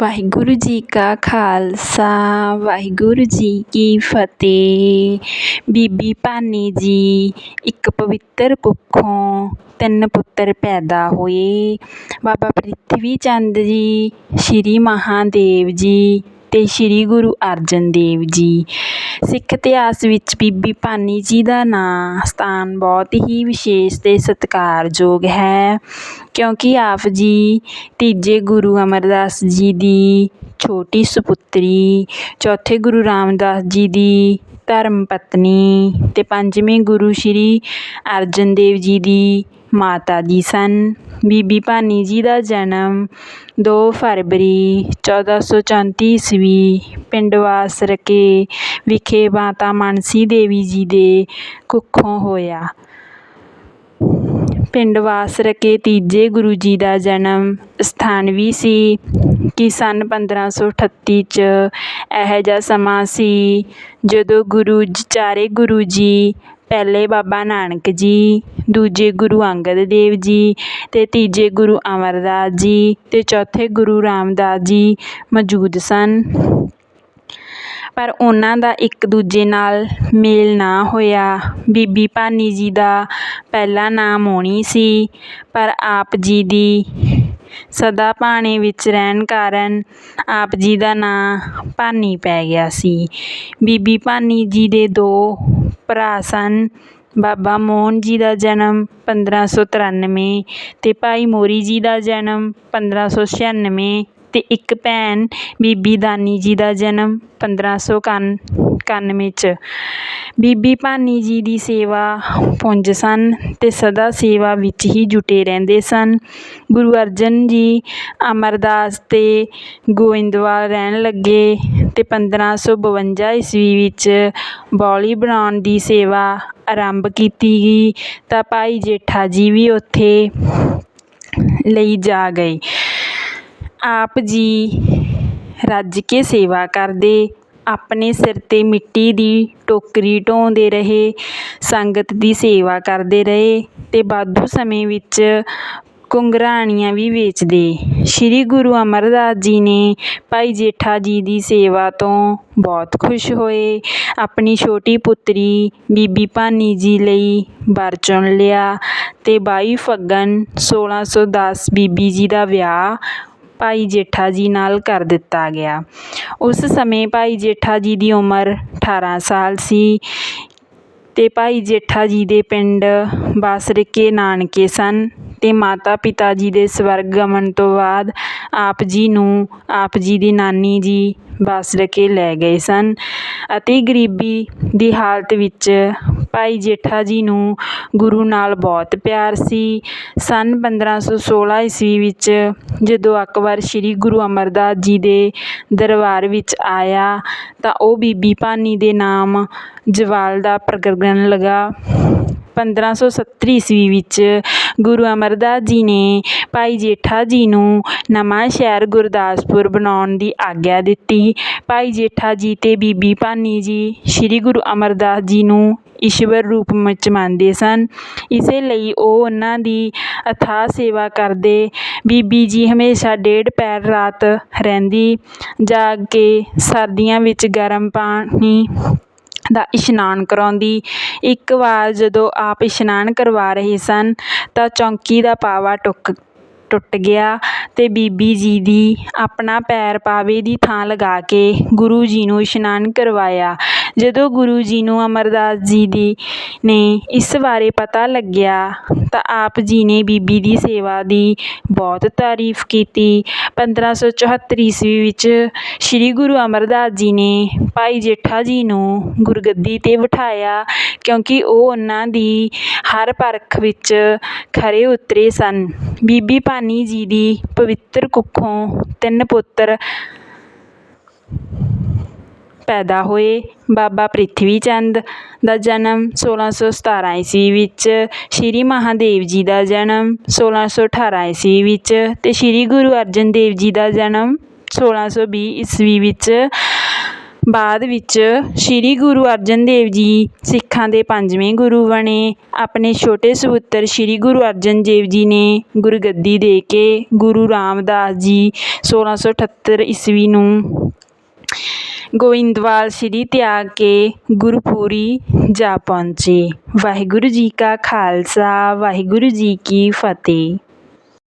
ਵਾਹਿਗੁਰੂ ਜੀ ਕਾ ਖਾਲਸਾ, ਵਾਹਿਗੁਰੂ ਜੀ ਕੀ ਫਤਿਹ। ਬੀਬੀ ਭਾਨੀ ਜੀ, ਇੱਕ ਪਵਿੱਤਰ ਕੁੱਖੋਂ ਤਿੰਨ ਪੁੱਤਰ ਪੈਦਾ ਹੋਏ। ਬਾਬਾ ਪ੍ਰਿਥਵੀ ਚੰਦ ਜੀ, ਸ਼੍ਰੀ ਮਹਾਦੇਵ ਜੀ ਅਤੇ ਸ਼੍ਰੀ ਗੁਰੂ ਅਰਜਨ ਦੇਵ ਜੀ। ਸਿੱਖ ਇਤਿਹਾਸ ਵਿੱਚ ਬੀਬੀ ਭਾਨੀ ਜੀ ਦਾ ਨਾਂ ਸਥਾਨ ਬਹੁਤ ਹੀ ਵਿਸ਼ੇਸ਼ ਅਤੇ ਸਤਿਕਾਰਯੋਗ ਹੈ, ਕਿਉਂਕਿ ਆਪ ਜੀ ਤੀਜੇ ਗੁਰੂ ਅਮਰਦਾਸ ਜੀ ਦੀ ਛੋਟੀ ਸਪੁੱਤਰੀ, ਚੌਥੇ ਗੁਰੂ ਰਾਮਦਾਸ ਜੀ ਦੀ ਧਰਮ ਪਤਨੀ ਅਤੇ ਪੰਜਵੇਂ ਗੁਰੂ ਸ਼੍ਰੀ ਅਰਜਨ ਦੇਵ ਜੀ ਦੀ ਮਾਤਾ ਜੀ ਸਨ। ਬੀਬੀ ਭਾਨੀ ਜੀ ਦਾ ਜਨਮ ਦੋ ਫਰਵਰੀ ਚੌਦਾਂ ਸੌ ਚੌਂਤੀ ਈਸਵੀ ਪਿੰਡ ਵਾਸਰਕੇ ਵਿਖੇ ਮਾਤਾ ਮਾਨਸੀ ਦੇਵੀ ਜੀ ਦੇ ਕੁੱਖੋਂ ਹੋਇਆ। ਪਿੰਡ ਵਾਸਰਕੇ ਤੀਜੇ ਗੁਰੂ ਜੀ ਦਾ ਜਨਮ ਸਥਾਨ ਵੀ ਸੀ ਕਿ ਸੰਨ ਪੰਦਰਾਂ ਸੌ ਅਠੱਤੀ 'ਚ ਇਹੋ ਜਿਹਾ ਸਮਾਂ ਸੀ ਜਦੋਂ ਗੁਰੂ ਚਾਰੇ ਗੁਰੂ ਜੀ ਪਹਿਲੇ ਬਾਬਾ ਨਾਨਕ ਜੀ, ਦੂਜੇ ਗੁਰੂ ਅੰਗਦ ਦੇਵ ਜੀ ਅਤੇ ਤੀਜੇ ਗੁਰੂ ਅਮਰਦਾਸ ਜੀ ਅਤੇ ਚੌਥੇ ਗੁਰੂ ਰਾਮਦਾਸ ਜੀ ਮੌਜੂਦ ਸਨ। ਪਰ ਉਹਨਾਂ ਦਾ ਇੱਕ ਦੂਜੇ ਨਾਲ ਮੇਲ ਨਾ ਹੋਇਆ। ਬੀਬੀ ਭਾਨੀ ਜੀ ਦਾ ਪਹਿਲਾ ਨਾਂ ਮੋਣੀ ਸੀ, ਪਰ ਆਪ ਜੀ ਦੀ ਸਦਾ ਭਾਣੇ ਵਿੱਚ ਰਹਿਣ ਕਾਰਨ ਆਪ ਜੀ ਦਾ ਨਾਂ ਭਾਨੀ ਪੈ ਗਿਆ ਸੀ। ਬੀਬੀ ਭਾਨੀ ਜੀ ਦੇ ਦੋ ਭਰਾ ਸਨ। ਬਾਬਾ ਮੋਹਨ ਜੀ ਦਾ ਜਨਮ ਪੰਦਰਾਂ ਸੌ ਤਰਾਨਵੇਂ ਅਤੇ ਭਾਈ ਮੋਹਰੀ ਜੀ ਦਾ ਜਨਮ ਪੰਦਰਾਂ ਸੌ ਛਿਆਨਵੇਂ ਅਤੇ ਇੱਕ ਭੈਣ ਬੀਬੀ ਦਾਨੀ ਜੀ ਦਾ ਜਨਮ ਪੰਦਰਾਂ ਸੌ ਇਕਾਨ, ਇਕਾਨਵੇਂ 'ਚ। ਬੀਬੀ ਭਾਨੀ ਜੀ ਦੀ ਸੇਵਾ ਪੁੰਜ ਸਨ ਅਤੇ ਸਦਾ ਸੇਵਾ ਵਿੱਚ ਹੀ ਜੁਟੇ ਰਹਿੰਦੇ ਸਨ। ਗੁਰੂ ਅਰਜਨ ਜੀ ਅਮਰਦਾਸ ਅਤੇ ਗੋਇੰਦਵਾਲ ਰਹਿਣ ਲੱਗੇ ਅਤੇ ਪੰਦਰਾਂ ਸੌ ਬਵੰਜਾ ਈਸਵੀ ਵਿੱਚ ਬਾਉਲੀ ਬਣਾਉਣ ਦੀ ਸੇਵਾ ਆਰੰਭ ਕੀਤੀ ਗਈ ਤਾਂ ਭਾਈ ਜੇਠਾ ਜੀ ਵੀ ਉੱਥੇ ਲਈ ਜਾ ਗਏ। ਆਪ ਜੀ ਰੱਜ ਕੇ ਸੇਵਾ ਕਰਦੇ, ਆਪਣੇ ਸਿਰ 'ਤੇ ਮਿੱਟੀ ਦੀ ਟੋਕਰੀ ਢੋਂਦੇ ਰਹੇ, ਸੰਗਤ ਦੀ ਸੇਵਾ ਕਰਦੇ ਰਹੇ ਅਤੇ ਵਾਧੂ ਸਮੇਂ ਵਿੱਚ ਘੁੰਗਰਾਣੀਆਂ ਵੀ ਵੇਚਦੇ। ਸ਼੍ਰੀ ਗੁਰੂ ਅਮਰਦਾਸ ਜੀ ਨੇ ਭਾਈ ਜੇਠਾ ਜੀ ਦੀ ਸੇਵਾ ਤੋਂ ਬਹੁਤ ਖੁਸ਼ ਹੋਏ। ਆਪਣੀ ਛੋਟੀ ਪੁੱਤਰੀ ਬੀਬੀ ਭਾਨੀ ਜੀ ਲਈ ਵਰ ਚੁਣ ਲਿਆ ਅਤੇ ਬਾਈ ਫੱਗਣ ਸੋਲ੍ਹਾਂ ਸੌ ਦਸ ਬੀਬੀ ਜੀ ਦਾ ਵਿਆਹ ਭਾਈ ਜੇਠਾ ਜੀ ਨਾਲ ਕਰ ਦਿੱਤਾ ਗਿਆ। ਉਸ ਸਮੇਂ ਭਾਈ ਜੇਠਾ ਜੀ ਦੀ ਉਮਰ ਅਠਾਰਾਂ ਸਾਲ ਸੀ ਅਤੇ ਭਾਈ ਜੇਠਾ ਜੀ ਦੇ ਪਿੰਡ ਬਾਸਰਕੇ ਨਾਨਕੇ ਸਨ ਅਤੇ ਮਾਤਾ ਪਿਤਾ ਜੀ ਦੇ ਸਵਰਗ ਗਮਨ ਤੋਂ ਬਾਅਦ ਆਪ ਜੀ ਨੂੰ ਆਪ ਜੀ ਦੀ ਨਾਨੀ ਜੀ ਬਾਸਰਕੇ ਲੈ ਗਏ ਸਨ ਅਤੇ ਗਰੀਬੀ ਦੀ ਹਾਲਤ ਵਿੱਚ ਭਾਈ ਜੇਠਾ ਜੀ ਨੂੰ ਗੁਰੂ ਨਾਲ ਬਹੁਤ ਪਿਆਰ ਸੀ। ਸੰਨ ਪੰਦਰਾਂ ਸੌ ਸੋਲ੍ਹਾਂ ਈਸਵੀ ਵਿੱਚ ਜਦੋਂ ਅਕਬਰ ਸ਼੍ਰੀ ਗੁਰੂ ਅਮਰਦਾਸ ਜੀ ਦੇ ਦਰਬਾਰ ਵਿੱਚ ਆਇਆ ਤਾਂ ਉਹ ਬੀਬੀ ਭਾਨੀ ਦੇ ਨਾਮ ਜਵਾਲ ਦਾ ਪ੍ਰਗਟਣ ਲੱਗਾ। ਪੰਦਰਾਂ ਸੌ ਸੱਤਰ ਈਸਵੀ ਵਿੱਚ ਗੁਰੂ ਅਮਰਦਾਸ ਜੀ ਨੇ ਭਾਈ ਜੇਠਾ ਜੀ ਨੂੰ ਨਵਾਂ ਸ਼ਹਿਰ ਗੁਰਦਾਸਪੁਰ ਬਣਾਉਣ ਦੀ ਆਗਿਆ ਦਿੱਤੀ। ਭਾਈ ਜੇਠਾ ਜੀ ਅਤੇ ਬੀਬੀ ਭਾਨੀ ਜੀ ਸ਼੍ਰੀ ਗੁਰੂ ਅਮਰਦਾਸ ਜੀ ਨੂੰ ਈਸ਼ਵਰ ਰੂਪ ਵਿੱਚ ਮੰਨਦੇ ਸਨ। ਇਸੇ ਲਈ ਉਹ ਉਹਨਾਂ ਦੀ ਅਥਾਹ ਸੇਵਾ ਕਰਦੇ। ਬੀਬੀ ਜੀ ਹਮੇਸ਼ਾ ਡੇਢ ਪੈਰ ਰਾਤ ਰਹਿੰਦੀ, ਜਾਗ ਕੇ ਸਰਦੀਆਂ ਵਿੱਚ ਗਰਮ ਪਾਣੀ ਦਾ ਇਸ਼ਨਾਨ ਕਰਾਉਂਦੀ। ਇੱਕ ਵਾਰ ਜਦੋਂ ਆਪ ਇਸ਼ਨਾਨ ਕਰਵਾ ਰਹੇ ਸਨ, ਤਾਂ ਚੌਂਕੀ ਦਾ ਪਾਵਾ ਟੁੱਕ, ਟੁੱਟ ਗਿਆ ਅਤੇ ਬੀਬੀ ਜੀ ਦੀ ਆਪਣਾ ਪੈਰ ਪਾਵੇ ਦੀ ਥਾਂ ਲਗਾ ਕੇ ਗੁਰੂ ਜੀ ਨੂੰ ਇਸ਼ਨਾਨ ਕਰਵਾਇਆ। ਜਦੋਂ ਗੁਰੂ ਜੀ ਨੂੰ ਅਮਰਦਾਸ ਜੀ ਦੀ ਨੇ ਇਸ ਬਾਰੇ ਪਤਾ ਲੱਗਿਆ ਤਾਂ ਆਪ ਜੀ ਨੇ ਬੀਬੀ ਦੀ ਸੇਵਾ ਦੀ ਬਹੁਤ ਤਾਰੀਫ ਕੀਤੀ। ਪੰਦਰਾਂ ਸੌ ਚੁਹੱਤਰ ਈਸਵੀ ਵਿੱਚ ਸ਼੍ਰੀ ਗੁਰੂ ਅਮਰਦਾਸ ਜੀ ਨੇ ਭਾਈ ਜੇਠਾ ਜੀ ਨੂੰ ਗੁਰਗੱਦੀ 'ਤੇ ਬਿਠਾਇਆ ਕਿਉਂਕਿ ਉਹ ਉਹਨਾਂ ਦੀ ਹਰ ਪਰਖ ਵਿੱਚ ਖਰੇ ਉਤਰੇ ਸਨ। ਬੀਬੀ ਭਾਨੀ ਜੀ ਦੀ ਪਵਿੱਤਰ ਕੁੱਖੋਂ ਤਿੰਨ ਪੁੱਤਰ ਪੈਦਾ ਹੋਏ। ਬਾਬਾ ਪ੍ਰਿਥਵੀ ਚੰਦ ਦਾ ਜਨਮ ਸੋਲ੍ਹਾਂ ਸੌ ਸਤਾਰ੍ਹਾਂ ਈਸਵੀ ਵਿੱਚ, ਸ਼੍ਰੀ ਮਹਾਂਦੇਵ ਜੀ ਦਾ ਜਨਮ ਸੋਲ੍ਹਾਂ ਸੌ ਅਠਾਰ੍ਹਾਂ ਈਸਵੀ ਵਿੱਚ ਅਤੇ ਸ਼੍ਰੀ ਗੁਰੂ ਅਰਜਨ ਦੇਵ ਜੀ ਦਾ ਜਨਮ ਸੋਲ੍ਹਾਂ ਸੌ ਵੀਹ ਈਸਵੀ ਵਿੱਚ। ਬਾਅਦ ਵਿੱਚ ਸ਼੍ਰੀ ਗੁਰੂ ਅਰਜਨ ਦੇਵ ਜੀ ਸਿੱਖਾਂ ਦੇ ਪੰਜਵੇਂ ਗੁਰੂ ਬਣੇ। ਆਪਣੇ ਛੋਟੇ ਸਪੁੱਤਰ ਸ਼੍ਰੀ ਗੁਰੂ ਅਰਜਨ ਦੇਵ ਜੀ ਨੇ ਗੁਰਗੱਦੀ ਦੇ ਕੇ ਗੁਰੂ ਰਾਮਦਾਸ ਜੀ ਸੋਲ੍ਹਾਂ ਸੌ ਅਠੱਤਰ ਈਸਵੀ ਨੂੰ ਗੋਇੰਦਵਾਲ ਸ਼੍ਰੀ ਤਿਆਗ ਕੇ ਗੁਰਪੁਰੀ ਜਾ ਪਹੁੰਚੇ। ਵਾਹਿਗੁਰੂ ਜੀ ਕਾ ਖਾਲਸਾ, ਵਾਹਿਗੁਰੂ ਜੀ ਕੀ ਫਤਿਹ।